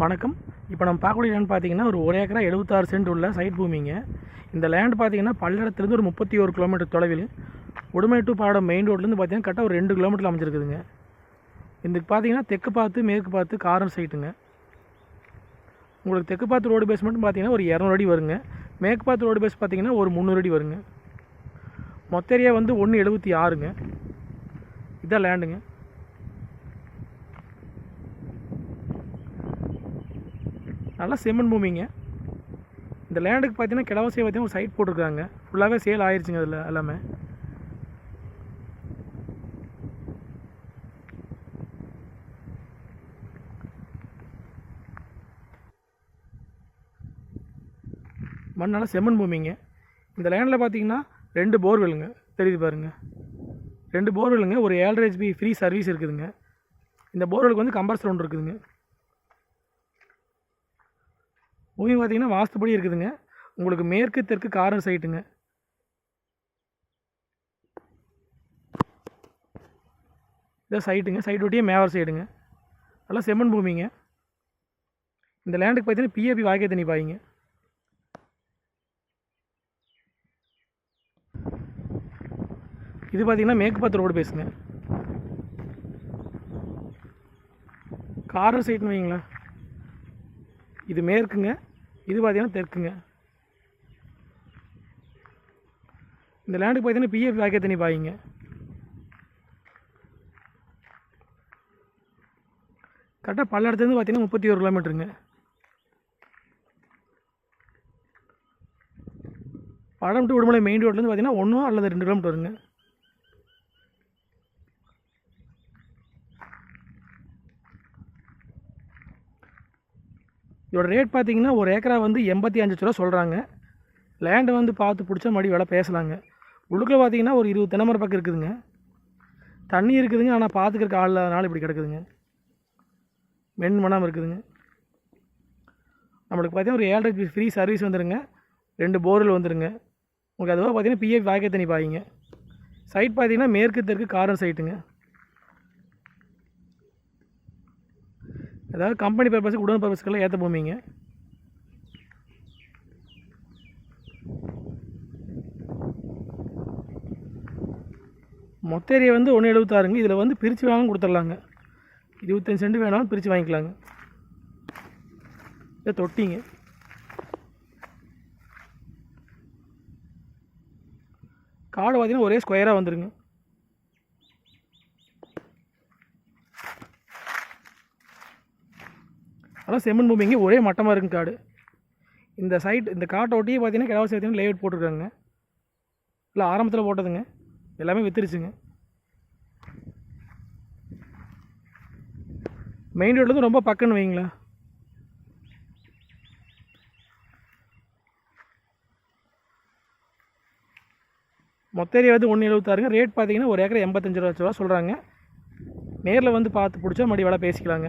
வணக்கம். இப்போ நம்ம பார்க்கக்கூடிய லேண்ட் பார்த்தீங்கன்னா ஒரு ஒரு ஏக்கரா எழுபத்தாறு சென்ட் உள்ள சைட் பூமிங்க. இந்த லேண்ட் பார்த்தீங்கன்னா பல்லடத்துலேருந்து ஒரு முப்பத்தி ஒரு கிலோமீட்டர் தொலைவில் உடுமை டு பாடம் மெயின் ரோட்லேருந்து பார்த்தீங்கன்னா கரெக்டாக ஒரு ரெண்டு கிலோமீட்டர் அமைஞ்சிருக்குதுங்க. இதுக்கு பார்த்தீங்கன்னா தெற்கு பார்த்து மேற்கு பார்த்து காரம் சைட்டுங்க உங்களுக்கு தெற்கு பார்த்து ரோடு பேஸ் மட்டும் பார்த்தீங்கன்னா ஒரு இரநூறு அடி வருங்க. மேற்கு பார்த்து ரோடு பேஸ் பார்த்தீங்கன்னா ஒரு முந்நூறு அடி வருங்க. மொத்த ஏரியா வந்து ஒன்று எழுபத்தி ஆறுங்க. இதான் லேண்டுங்க நல்லா செம்மண் பூமிங்க. இந்த லேண்டுக்கு பார்த்தீங்கன்னா கிழவசை பார்த்தீங்கன்னா ஒரு சைட் போட்டிருக்காங்க. ஃபுல்லாகவே சேல் ஆயிடுச்சுங்க அதில் எல்லாமே. மண் நல்லா செம்மண் பூமிங்க. இந்த லேண்டில் பார்த்தீங்கன்னா ரெண்டு போர்வெலுங்க தெரியுது பாருங்க. ரெண்டு போர்வெலுங்க ஒரு ஏழரை ஹெச்பி ஃப்ரீ சர்வீஸ் இருக்குதுங்க. இந்த போர்வெலுக்கு வந்து கம்பர்சர் ஒன்று இருக்குதுங்க. பூமி பார்த்தீங்கன்னா வாஸ்துபடி இருக்குதுங்க. உங்களுக்கு மேற்கு தெற்கு காரன் சைட்டுங்க இதான் சைட்டுங்க சைட் ஒட்டியே மேவர் சைடுங்க நல்லா செம்மண் பூமிங்க. இந்த லேண்டுக்கு பார்த்தீங்கன்னா பிஏபி வாய்க்கை தண்ணி பாய்ங்க. இது பார்த்தீங்கன்னா மேற்கு பத்து ரோடு பேசுங்க காரர் சைட்னு வைங்களா இது மேற்குங்க. இது பார்த்தீங்கன்னா தெற்குங்க. இந்த லேண்டுக்கு பார்த்தீங்கன்னா பிஎஃப் வாக்கிய தண்ணி பாயிங்க. கரெக்டாக பல்லடத்துலேருந்து பார்த்தீங்கன்னா முப்பத்தி ஒரு கிலோமீட்டருங்க படம் டு உடுமலை மெயின் ரோட்லேருந்து பார்த்தீங்கன்னா ஒன்றும் அல்லது ரெண்டு கிலோமீட்டர் வருங்க இதோட ரேட் பார்த்திங்கன்னா ஒரு ஏக்கரா வந்து எண்பத்தி அஞ்சு ரூபா சொல்கிறாங்க லேண்டை வந்து பார்த்து பிடிச்சா மறுபடி விலை பேசலாங்க. உள்ளுக்குள்ள பார்த்தீங்கன்னா ஒரு இருபது தென்னமரம் பக்கம் இருக்குதுங்க. தண்ணி இருக்குதுங்க ஆனால் பார்த்துக்கிறக்கு ஆள் இல்லாதனால இப்படி கிடக்குதுங்க. மென் இருக்குதுங்க. நம்மளுக்கு பார்த்தீங்கன்னா ஒரு ஏழரை ஃப்ரீ சர்வீஸ் வந்துடுங்க ரெண்டு போரில் வந்துடுங்க உங்களுக்கு அதுவாக பார்த்தீங்கன்னா பிஎஃப் வாய்க்கை தண்ணி பாய்ங்க. சைட் பார்த்தீங்கன்னா மேற்கு தெற்கு காரன் சைட்டுங்க அதாவது கம்பெனி பர்பஸ் உடன் பர்பஸ்க்கெல்லாம் ஏற்ற பூமிங்க. மொத்த ஏரியா வந்து ஒன்று எழுபத்தாறுங்க இதில் வந்து பிரித்து வேணாலும் கொடுத்துட்லாங்க. இருபத்தஞ்சு சென்ட் வேணாலும் பிரித்து வாங்கிக்கலாங்க. இதை தொட்டிங்க. காடு பார்த்தீங்கன்னா ஒரே ஸ்கொயராக வந்துருங்க. அதான் செம்மண் இங்கே ஒரே மட்டமாக இருக்கும் காடு. இந்த சைட் இந்த காட்டை ஒட்டியே பார்த்தீங்கன்னா கிடவாசி பார்த்தீங்கன்னா லேஅவுட் போட்டிருக்காங்க. இல்லை ஆரம்பத்தில் போட்டதுங்க. எல்லாமே வித்துருச்சுங்க. மெயின் ரோட்லேருந்து ரொம்ப பக்கம்னு வைங்களா மொத்த ஏரியா வந்து ஒன்று எழுபத்தாறுங்க ரேட் பார்த்தீங்கன்னா ஒரு ஏக்கர் எண்பத்தஞ்சு ரூபா சொல்கிறாங்க நேரில் வந்து பார்த்து பிடிச்சா மறுபடி வேலை பேசிக்கலாங்க.